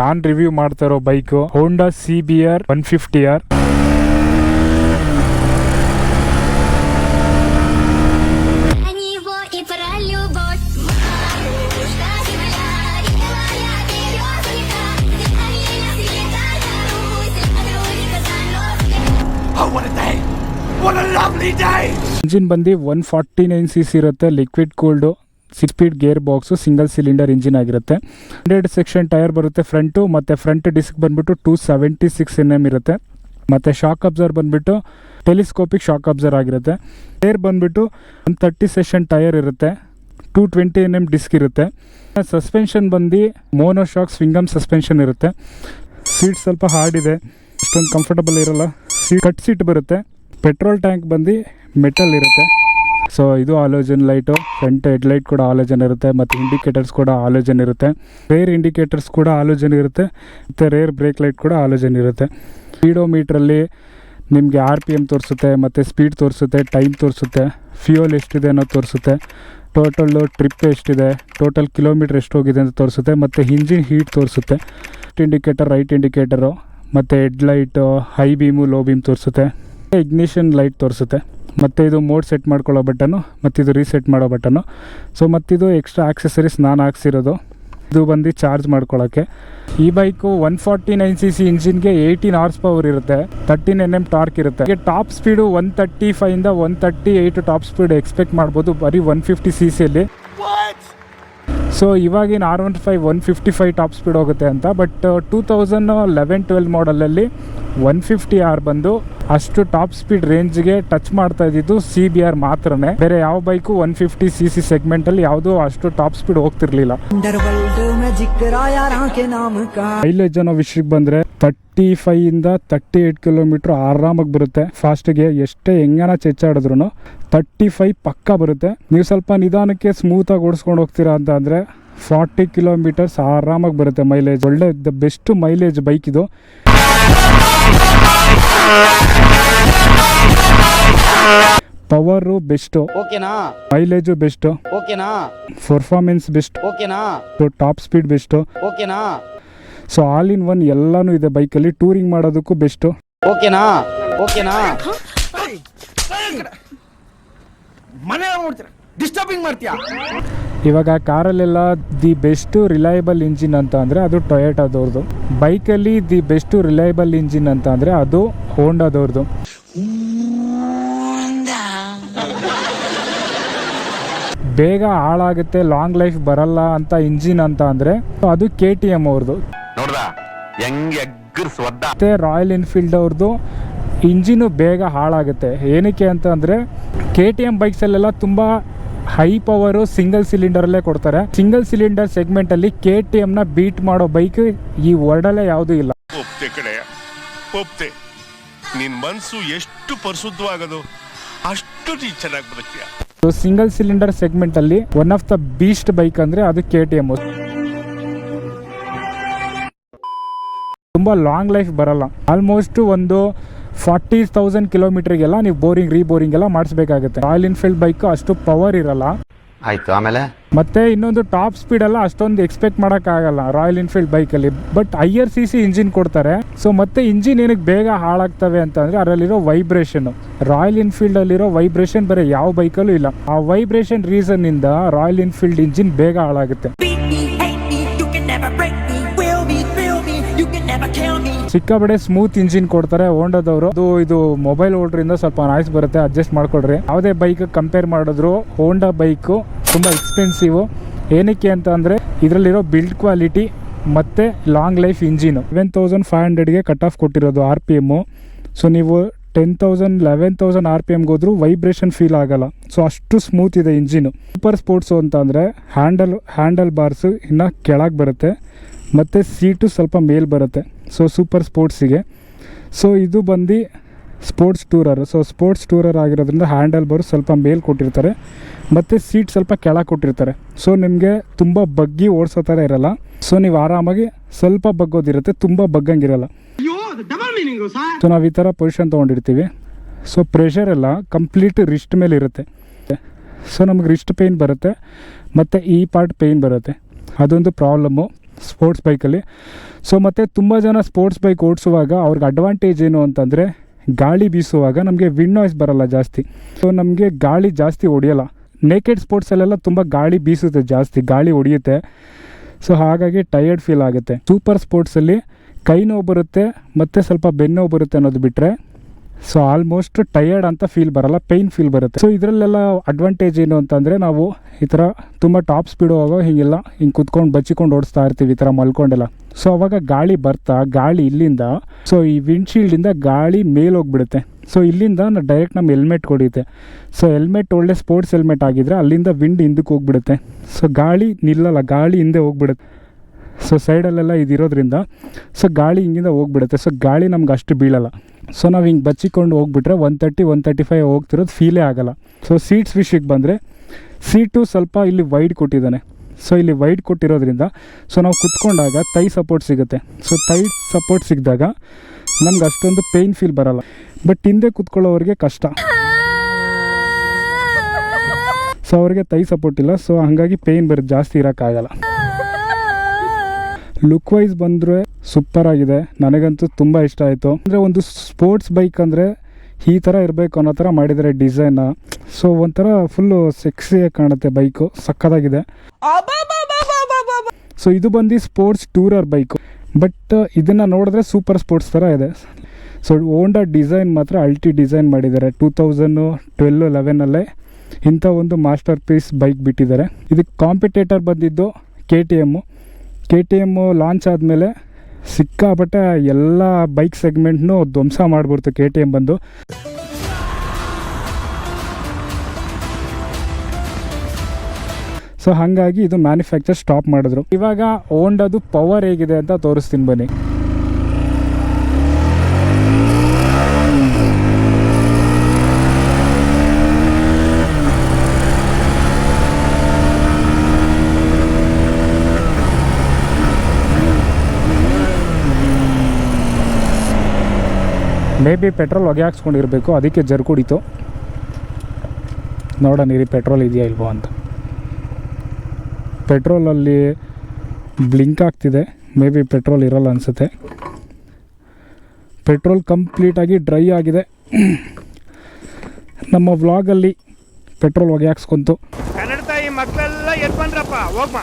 ನಾನ್ review ಮಾಡ್ತಾ ಇರೋ bike Honda C B R one fifty R engine ಬಂದು one forty nine C C ಇರುತ್ತೆ liquid cooled six speed gearbox single cylinder engine ಆಗಿರುತ್ತೆ. Hundred section tyre ಬರುತ್ತೆ front ಮತ್ತು front disc ಬಂದ್ಬಿಟ್ಟು two seventy six N M ಇರುತ್ತೆ. ಮತ್ತು shock absorber ಬಂದ್ಬಿಟ್ಟು telescopic shock absorber ಆಗಿರುತ್ತೆ. ಟೈರ್ ಬಂದ್ಬಿಟ್ಟು ಒನ್ ತರ್ಟಿ ಸೆಷನ್ ಟೈರ್ ಇರುತ್ತೆ. Two twenty N M disc ಇರುತ್ತೆ. ಸಸ್ಪೆನ್ಷನ್ ಬಂದು ಮೋನೋ ಶಾಕ್ ಸ್ವಿಂಗಮ್ ಸಸ್ಪೆನ್ಷನ್ ಇರುತ್ತೆ. ಸೀಟ್ ಸ್ವಲ್ಪ ಹಾರ್ಡ್ ಇದೆ. ಅಷ್ಟೊಂದು ಕಂಫರ್ಟಬಲ್ ಇರೋಲ್ಲ. ಸೀಟ್ ಕಟ್ ಸೀಟ್ ಬರುತ್ತೆ. ಪೆಟ್ರೋಲ್ ಟ್ಯಾಂಕ್ ಬಂದು ಮೆಟಲ್ ಇರುತ್ತೆ. ಸೊ ಇದು ಆಲೋಜನ್ ಲೈಟು ಫ್ರಂಟ್ ಹೆಡ್ಲೈಟ್ ಕೂಡ ಆಲೋಜನ್ ಇರುತ್ತೆ, ಮತ್ತು ಇಂಡಿಕೇಟರ್ಸ್ ಕೂಡ ಆಲೋಜನ್ ಇರುತ್ತೆ. ರೇರ್ ಇಂಡಿಕೇಟರ್ಸ್ ಕೂಡ ಆಲೋಜನ್ ಇರುತ್ತೆ, ಮತ್ತು ರೇರ್ ಬ್ರೇಕ್ ಲೈಟ್ ಕೂಡ ಆಲೋಜನ್ ಇರುತ್ತೆ. ಸ್ಪೀಡೋಮೀಟ್ರಲ್ಲಿ ನಿಮಗೆ ಆರ್ ಪಿ ಎಂ ತೋರಿಸುತ್ತೆ, ಮತ್ತು ಸ್ಪೀಡ್ ತೋರಿಸುತ್ತೆ ಟೈಮ್ ತೋರಿಸುತ್ತೆ ಫ್ಯೂಯಲ್ ಎಷ್ಟಿದೆ ಅನ್ನೋದು ತೋರಿಸುತ್ತೆ. ಟೋಟಲ್ಲು ಟ್ರಿಪ್ ಎಷ್ಟಿದೆ ಟೋಟಲ್ ಕಿಲೋಮೀಟ್ರ್ ಎಷ್ಟು ಹೋಗಿದೆ ಅಂತ ತೋರಿಸುತ್ತೆ, ಮತ್ತು ಇಂಜಿನ್ ಹೀಟ್ ತೋರಿಸುತ್ತೆ. ಇಂಡಿಕೇಟರ್ ರೈಟ್ ಇಂಡಿಕೇಟರು ಮತ್ತು headlight high beam low beam ತೋರಿಸುತ್ತೆ. ಇಗ್ನಿಷನ್ ಲೈಟ್ ತೋರಿಸುತ್ತೆ. ಮತ್ತು ಇದು ಮೋಡ್ ಸೆಟ್ ಮಾಡ್ಕೊಳ್ಳೋ ಬಟನು ಮತ್ತಿದು ಇದು ರೀಸೆಟ್ ಮಾಡೋ ಬಟನು ಸೊ ಮತ್ತಿದು ಎಕ್ಸ್ಟ್ರಾ ಆಕ್ಸೆಸರೀಸ್ ನಾನು ಹಾಕ್ಸಿರೋದು. ಇದು ಬಂದು ಚಾರ್ಜ್ ಮಾಡ್ಕೊಳ್ಳೋಕ್ಕೆ ಈ bike one forty nine C C ಇಂಜಿನ್ಗೆ eighteen hours power ಇರುತ್ತೆ. ತರ್ಟೀನ್ ಎನ್ ಎಂ ಟಾರ್ಕ್ ಇರುತ್ತೆ. Top speed one thirty ಫೈವಿಂದ one thirty eight top speed expect ಮಾಡ್ಬೋದು ಬರೀ ಒನ್ ಫಿಫ್ಟಿ ಸಿ ಸಿಯಲ್ಲಿ? ಸೊ ಇವಾಗಿನ R one five one fifty five top speed ಹೋಗುತ್ತೆ ಅಂತ. But two thousand eleven twelve ಮಾಡಲಲ್ಲಿ one fifty R ಬಂದು ಅಷ್ಟು top speed ರೇಂಜ್ಗೆ touch ಮಾಡ್ತಾ ಇದ್ದಿದ್ದು ಸಿ ಬಿ ಆರ್ ಮಾತ್ರನೇ. ಬೇರೆ ಯಾವ bike one fifty C C segment ಅಲ್ಲಿ ಯಾವುದೂ ಅಷ್ಟು ಟಾಪ್ ಸ್ಪೀಡ್ ಹೋಗ್ತಿರ್ಲಿಲ್ಲ. ಮೈಲೇಜ್ ಅನ್ನೋ ವಿಷಯಕ್ಕೆ ಬಂದ್ರೆ ತರ್ಟಿ ಫೈವ್ ಇಂದ ತರ್ಟಿ ಏಟ್ ಕಿಲೋಮೀಟರ್ ಆರಾಮಾಗಿ ಬರುತ್ತೆ. ಫಾಸ್ಟ್ಗೆ ಎಷ್ಟೇ ಹೆಂಗನ ಚೆಚ್ಚಾಡಿದ್ರು ತರ್ಟಿ ಫೈವ್ ಪಕ್ಕ ಬರುತ್ತೆ. ನೀವು ಸ್ವಲ್ಪ ನಿಧಾನಕ್ಕೆ ಸ್ಮೂತಾಗಿ ಓಡಿಸ್ಕೊಂಡು ಹೋಗ್ತೀರಾ ಅಂತ ಅಂದರೆ ಫಾರ್ಟಿ ಕಿಲೋಮೀಟರ್ಸ್ ಆರಾಮಾಗಿ ಬರುತ್ತೆ ಮೈಲೇಜ್. ಒಳ್ಳೆ ದ ಬೆಸ್ಟ್ ಮೈಲೇಜ್ ಬೈಕ್ ಇದು. Power best. ಓಕೆನಾ? Mileage best. ಓಕೆನಾ? Performance best. ಓಕೆನಾ? Top speed best. ಓಕೆನಾ? ಸೊ ಆಲ್ ಇನ್ ಒನ್ ಎಲ್ಲಾನು ಇದೆ ಬೈಕಲ್ಲಿ. ಟೂರಿಂಗ್ ಮಾಡೋದಕ್ಕೂ ಬೆಸ್ಟ್. ಓಕೆನಾ? ಓಕೆನಾ? ಮನೆ ನೋಡ್ತೀರ? ಡಿಸ್ಟರ್ಬಿಂಗ್ ಮಾಡ್ತೀಯಾ? ಇವಾಗ ಕಾರಲ್ಲೆಲ್ಲ ದಿ ಬೆಸ್ಟ್ ರಿಲಯಬಲ್ ಇಂಜಿನ್ ಅಂತ ಅಂದರೆ ಅದು ಟೊಯೋಟಾದವ್ರದ್ದು ಬೈಕಲ್ಲಿ ದಿ ಬೆಸ್ಟ್ ರಿಲಯಬಲ್ ಇಂಜಿನ್ ಅಂತ ಅಂದರೆ ಅದು ಹೋಂಡಾದವ್ರದ್ದು ಬೇಗ ಹಾಳಾಗುತ್ತೆ ಲಾಂಗ್ ಲೈಫ್ ಬರಲ್ಲ ಅಂತ ಇಂಜಿನ್ ಅಂತ ಅಂದರೆ ಅದು ಕೆ ಟಿ ಎಂ ಅವ್ರದ್ದು. ಮತ್ತೆ ರಾಯಲ್ ಎನ್ಫೀಲ್ಡ್ ಅವ್ರದ್ದು ಇಂಜಿನು ಬೇಗ ಹಾಳಾಗುತ್ತೆ. ಏನಕ್ಕೆ ಅಂತ ಅಂದರೆ ಕೆ ಟಿ ಎಂ ಬೈಕ್ಸಲ್ಲೆಲ್ಲ ತುಂಬ ಹೈ ಪವರು ಸಿಂಗಲ್ ಸಿಲಿಂಡರಲ್ಲೇ ಕೊಡ್ತಾರೆ. ಸಿಂಗಲ್ ಸಿಲಿಂಡರ್ ಸೆಗ್ಮೆಂಟಲ್ಲಿ ಕೆ ಟಿ ಎಮ್ನ ಬೀಟ್ ಮಾಡೋ ಬೈಕ್ ಈ ವರ್ಡಲ್ಲೇ ಯಾವುದೂ ಇಲ್ಲ. ಒಪ್ತೆ ಕಡೆ ಒಪ್ತೆ. ನಿನ್ ಮನ್ಸು ಎಷ್ಟು ಪರಿಶುದ್ಧವಾಗದು ಅಷ್ಟು ನೀ ಚೆನ್ನಾಗಿ ಬದುಕ್ತೀಯ. Single cylinder ಸೆಗ್ಮೆಂಟಲ್ಲಿ one of the beast bike ಅಂದರೆ ಅದು ಕೆ ಟಿ ಎಂ ತುಂಬ ಲಾಂಗ್ ಲೈಫ್ ಬರಲ್ಲ. ಆಲ್ಮೋಸ್ಟ್ ಒಂದು ಫಾರ್ಟಿ ತೌಸಂಡ್ ಕಿಲೋಮೀಟರ್ಗೆಲ್ಲ ನೀವು ಬೋರಿಂಗ್ ರೀ ಬೋರಿಂಗ್ ಎಲ್ಲ ಮಾಡಿಸ್ಬೇಕಾಗುತ್ತೆ. ರಾಯಲ್ ಎನ್ಫೀಲ್ಡ್ ಬೈಕ್ ಅಷ್ಟು ಪವರ್ ಇರಲ್ಲ. ಆಯ್ತು ಆಮೇಲೆ? ಮತ್ತೆ ಇನ್ನೊಂದು ಟಾಪ್ ಸ್ಪೀಡ್ ಎಲ್ಲ ಅಷ್ಟೊಂದು ಎಕ್ಸ್ಪೆಕ್ಟ್ ಮಾಡೋಕ್ಕಾಗಲ್ಲ ರಾಯಲ್ ಎನ್ಫೀಲ್ಡ್ ಬೈಕಲ್ಲಿ but higher C C engine ಕೊಡ್ತಾರೆ. ಸೊ ಮತ್ತೆ ಇಂಜಿನ್ ಏನಕ್ಕೆ ಬೇಗ ಹಾಳಾಗ್ತವೆ ಅಂತಂದ್ರೆ ಅದರಲ್ಲಿರೋ ವೈಬ್ರೇಷನ್ ರಾಯಲ್ ಎನ್ಫೀಲ್ಡ್ ಅಲ್ಲಿರೋ ವೈಬ್ರೇಷನ್ ಬೇರೆ ಯಾವ ಬೈಕಲ್ಲೂ ಇಲ್ಲ. ಆ ವೈಬ್ರೇಷನ್ ರೀಸನ್ ಇಂದ ರಾಯಲ್ ಎನ್ಫೀಲ್ಡ್ ಇಂಜಿನ್ ಬೇಗ ಹಾಳಾಗುತ್ತೆ. Me ಸ್ಮೂತ್ ಇಂಜಿನ್ ಕೊಡ್ತಾರೆ ಹೋಂಡಾದವರು. ಅದು ಇದು ಮೊಬೈಲ್ ಓಡ್ರಿಂದ ಸ್ವಲ್ಪ ನಾಯ್ಸ್ ಬರುತ್ತೆ ಅಡ್ಜಸ್ಟ್ ಮಾಡ್ಕೊಡ್ರಿ ಯಾವುದೇ ಬೈಕ್ ಕಂಪೇರ್ ಮಾಡಿದ್ರು ಹೋಂಡಾ ಬೈಕು ತುಂಬ ಎಕ್ಸ್ಪೆನ್ಸಿವ್ ಏನಕ್ಕೆ ಅಂತ ಅಂದರೆ ಇದರಲ್ಲಿರೋ ಬಿಲ್ಡ್ ಕ್ವಾಲಿಟಿ ಮತ್ತು long life engine eleven thousand five ಹಂಡ್ರೆಡ್ಗೆ cut off ಕೊಟ್ಟಿರೋದು ಆರ್ ಪಿ ಎಮ್ಮು ಸೊ ನೀವು ten thousand eleven thousand R P ಎಮ್ಗೆ ಹೋದ್ರು ವೈಬ್ರೇಷನ್ ಫೀಲ್ ಆಗಲ್ಲ. ಸೊ ಅಷ್ಟು ಸ್ಮೂತ್ ಇದೆ ಇಂಜಿನು ಸೂಪರ್ ಸ್ಪೋರ್ಟ್ಸು ಅಂತ ಅಂದರೆ ಹ್ಯಾಂಡಲ್ ಹ್ಯಾಂಡಲ್ ಬಾರ್ಸು ಇನ್ನ ಕೆಳಗೆ ಬರುತ್ತೆ. ಮತ್ತು ಸೀಟು ಸ್ವಲ್ಪ ಮೇಲ್ ಬರುತ್ತೆ. ಸೊ ಸೂಪರ್ ಸ್ಪೋರ್ಟ್ಸಿಗೆ ಸೊ ಇದು ಬಂದು sports tourer so sports tourer ಆಗಿರೋದ್ರಿಂದ ಹ್ಯಾಂಡಲ್ ಬಾರ್ ಸ್ವಲ್ಪ ಮೇಲ್ ಕೊಟ್ಟಿರ್ತಾರೆ. ಮತ್ತು ಸೀಟ್ ಸ್ವಲ್ಪ ಕೆಳಗೆ ಕೊಟ್ಟಿರ್ತಾರೆ. ಸೊ ನಿಮಗೆ ತುಂಬ ಬಗ್ಗಿ ಓಡಿಸೋ ಥರ ಇರಲ್ಲ. ಸೊ ನೀವು ಆರಾಮಾಗಿ ಸ್ವಲ್ಪ ಬಗ್ಗೋದಿರುತ್ತೆ ತುಂಬ ಬಗ್ಗಂಗಿರಲ್ಲ. ಸೊ? ನಾವು ಈ ಥರ ಪೊಸಿಷನ್ ತೊಗೊಂಡಿರ್ತೀವಿ. ಸೊ ಪ್ರೆಷರ್ ಎಲ್ಲ ಕಂಪ್ಲೀಟ್ ರಿಸ್ಟ್ ಮೇಲೆ ಇರುತ್ತೆ. ಸೊ ನಮಗೆ ರಿಸ್ಟ್ ಪೇಯ್ನ್ ಬರುತ್ತೆ. ಮತ್ತು ಈ ಪಾರ್ಟ್ ಪೇಯ್ನ್ ಬರುತ್ತೆ. ಅದೊಂದು ಪ್ರಾಬ್ಲಮ್ಮು ಸ್ಪೋರ್ಟ್ಸ್ ಬೈಕಲ್ಲಿ ಸೊ ಮತ್ತು ತುಂಬ ಜನ ಸ್ಪೋರ್ಟ್ಸ್ ಬೈಕ್ ಓಡಿಸುವಾಗ ಅವ್ರಿಗೆ ಅಡ್ವಾಂಟೇಜ್ ಏನು ಅಂತಂದರೆ ಗಾಳಿ ಬೀಸುವಾಗ ನಮಗೆ ವಿಂಡ್ ನಾಯ್ಸ್ ಬರಲ್ಲ ಜಾಸ್ತಿ. ಸೊ ನಮಗೆ ಗಾಳಿ ಜಾಸ್ತಿ ಹೊಡೆಯಲ್ಲ. ನೇಕೆಡ್ ಸ್ಪೋರ್ಟ್ಸಲ್ಲೆಲ್ಲ ತುಂಬ ಗಾಳಿ ಬೀಸುತ್ತೆ ಜಾಸ್ತಿ, ಗಾಳಿ ಹೊಡೆಯುತ್ತೆ. ಸೊ ಹಾಗಾಗಿ ಟಯರ್ಡ್ ಫೀಲ್ ಆಗುತ್ತೆ. ಸೂಪರ್ ಸ್ಪೋರ್ಟ್ಸಲ್ಲಿ ಕೈ ನೋವು ಬರುತ್ತೆ, ಮತ್ತು ಸ್ವಲ್ಪ ಬೆನ್ನು ಬರುತ್ತೆ ಅನ್ನೋದು ಬಿಟ್ಟರೆ ಸೊ ಆಲ್ಮೋಸ್ಟ್ ಟಯರ್ಡ್ ಅಂತ ಫೀಲ್ ಬರಲ್ಲ ಪೈನ್ ಫೀಲ್ ಬರುತ್ತೆ. ಸೊ ಇದರಲ್ಲೆಲ್ಲ ಅಡ್ವಾಂಟೇಜ್ ಏನು ಅಂತಂದರೆ ನಾವು ಈ ಥರ ತುಂಬ ಟಾಪ್ ಸ್ಪೀಡ್ ಹೋಗೋ ಹೀಗೆಲ್ಲ, ಹಿಂಗೆ ಕುತ್ಕೊಂಡು ಬಚ್ಚಿಕೊಂಡು ಓಡಿಸ್ತಾ ಇರ್ತೀವಿ ಈ ಥರ ಮಲ್ಕೊಂಡೆಲ್ಲ. ಸೊ ಅವಾಗ ಗಾಳಿ ಬರ್ತಾ, ಗಾಳಿ ಇಲ್ಲಿಂದ ಸೊ ಈ ವಿಂಡ್ಶೀಲ್ಡಿಂದ ಗಾಳಿ ಮೇಲೆ ಹೋಗ್ಬಿಡುತ್ತೆ. ಸೊ ಇಲ್ಲಿಂದ ನಾನು ಡೈರೆಕ್ಟ್ ನಮ್ಮ ಹೆಲ್ಮೆಟ್ ಹೊಡಿಯುತ್ತೆ. ಸೊ ಹೆಲ್ಮೆಟ್ ಒಳ್ಳೆ ಸ್ಪೋರ್ಟ್ಸ್ ಹೆಲ್ಮೆಟ್ ಆಗಿದ್ರೆ ಅಲ್ಲಿಂದ ವಿಂಡ್ ಹಿಂದಕ್ಕೆ ಹೋಗ್ಬಿಡುತ್ತೆ. ಸೊ ಗಾಳಿ ನಿಲ್ಲಲ್ಲ, ಗಾಳಿ ಹಿಂದೆ ಹೋಗ್ಬಿಡುತ್ತೆ. ಸೊ ಸೈಡಲ್ಲೆಲ್ಲ ಇದಿರೋದ್ರಿಂದ ಸೊ ಗಾಳಿ ಹಿಂಗಿಂದ ಹೋಗ್ಬಿಡುತ್ತೆ. ಸೊ ಗಾಳಿ ನಮ್ಗೆ ಅಷ್ಟು ಬೀಳಲ್ಲ. ಸೊ ನಾವು ಹಿಂಗೆ ಬಚ್ಚಿಕೊಂಡು ಹೋಗ್ಬಿಟ್ರೆ one thirty one thirty five ಹೋಗ್ತಿರೋದು ಫೀಲೇ ಆಗಲ್ಲ. ಸೊ ಸೀಟ್ಸ್ ವಿಷಯಕ್ಕೆ ಬಂದರೆ ಸೀಟು ಸ್ವಲ್ಪ ಇಲ್ಲಿ ವೈಡ್ ಕೊಟ್ಟಿದ್ದಾನೆ. ಸೊ ಇಲ್ಲಿ ವೈಡ್ ಕೊಟ್ಟಿರೋದ್ರಿಂದ ಸೊ ನಾವು ಕುತ್ಕೊಂಡಾಗ ತೈ ಸಪೋರ್ಟ್ ಸಿಗುತ್ತೆ. ಸೊ ತೈ ಸಪೋರ್ಟ್ ಸಿಕ್ಕಿದಾಗ ನಮ್ಗೆ ಅಷ್ಟೊಂದು ಪೇಯ್ನ್ ಫೀಲ್ ಬರಲ್ಲ. ಬಟ್ ಹಿಂದೆ ಕುತ್ಕೊಳ್ಳೋರಿಗೆ ಕಷ್ಟ. ಸೊ ಅವ್ರಿಗೆ ತೈ ಸಪೋರ್ಟ್ ಇಲ್ಲ. ಸೊ ಹಾಗಾಗಿ ಪೇಯ್ನ್ ಬರೋದು ಜಾಸ್ತಿ ಇರೋಕ್ಕಾಗಲ್ಲ. ಲುಕ್ ವೈಸ್ ಬಂದರೆ ಸೂಪರ್ ಆಗಿದೆ. ನನಗಂತೂ ತುಂಬ ಇಷ್ಟ ಆಯಿತು. ಅಂದರೆ ಒಂದು ಸ್ಪೋರ್ಟ್ಸ್ ಬೈಕ್ ಅಂದರೆ ಈ ಥರ ಇರಬೇಕು ಅನ್ನೋ ಥರ ಮಾಡಿದ್ದಾರೆ ಡಿಸೈನ್ ಸೊ ಒಂಥರ ಫುಲ್ಲು ಸೆಕ್ಸಿಯಾಗಿ ಕಾಣುತ್ತೆ ಬೈಕು ಸಕ್ಕತ್ತಾಗಿದೆ. ಸೊ ಇದು ಬಂದು ಸ್ಪೋರ್ಟ್ಸ್ ಟೂರರ್ ಬೈಕು ಬಟ್ ಇದನ್ನು ನೋಡಿದ್ರೆ ಸೂಪರ್ ಸ್ಪೋರ್ಟ್ಸ್ ಥರ ಇದೆ. ಸೊ ಓಂಡಾ ಡಿಸೈನ್ ಮಾತ್ರ ಅಲ್ಟಿ ಡಿಸೈನ್ ಮಾಡಿದ್ದಾರೆ. ಟೂ ತೌಸಂಡು ಟ್ವೆಲ್ಲು ಲೆವೆನಲ್ಲೇ ಇಂಥ ಒಂದು ಮಾಸ್ಟರ್ ಪೀಸ್ ಬೈಕ್ ಬಿಟ್ಟಿದ್ದಾರೆ. ಇದಕ್ಕೆ ಕಾಂಪಿಟೇಟರ್ ಬಂದಿದ್ದು K T M K T M launch ಆದಮೇಲೆ ಸಿಕ್ಕಾಪಟ್ಟೆ ಎಲ್ಲ ಬೈಕ್ ಸೆಗ್ಮೆಂಟ್ನು ಧ್ವಂಸ ಮಾಡಿಬಿಡ್ತು ಕೆ ಟಿ ಎಂ ಬಂದು. ಸೊ ಹಾಗಾಗಿ ಇದು ಮ್ಯಾನುಫ್ಯಾಕ್ಚರ್ ಸ್ಟಾಪ್ ಮಾಡಿದ್ರು. ಇವಾಗ ಓಂಡದು ಪವರ್ ಹೇಗಿದೆ ಅಂತ ತೋರಿಸ್ತೀನಿ ಬನ್ನಿ. ಮೇ ಬಿ ಪೆಟ್ರೋಲ್ ಹೊಗೆ ಹಾಕ್ಸ್ಕೊಂಡಿರಬೇಕು ಅದಕ್ಕೆ ಜರ್ಕುಡಿತು ನೋಡೋಣ ಇರಿ ಪೆಟ್ರೋಲ್ ಇದೆಯಾ ಇಲ್ವೋ ಅಂತ ಪೆಟ್ರೋಲಲ್ಲಿ ಬ್ಲಿಂಕ್ ಆಗ್ತಿದೆ ಮೇ ಬಿ ಪೆಟ್ರೋಲ್ ಇರೋಲ್ಲ ಅನಿಸುತ್ತೆ ಪೆಟ್ರೋಲ್ ಕಂಪ್ಲೀಟಾಗಿ ಡ್ರೈ ಆಗಿದೆ ನಮ್ಮ ವ್ಲಾಗಲ್ಲಿ ಪೆಟ್ರೋಲ್ ಹೊಗೆ ಹಾಕ್ಸ್ಕೊಂತು ಕನ್ನಡ ತಾಯಿ ಮಕ್ಕಳೆಲ್ಲ ಎದ್ ಬಂದ್ರಪ್ಪ ಹೋಗ್ಮ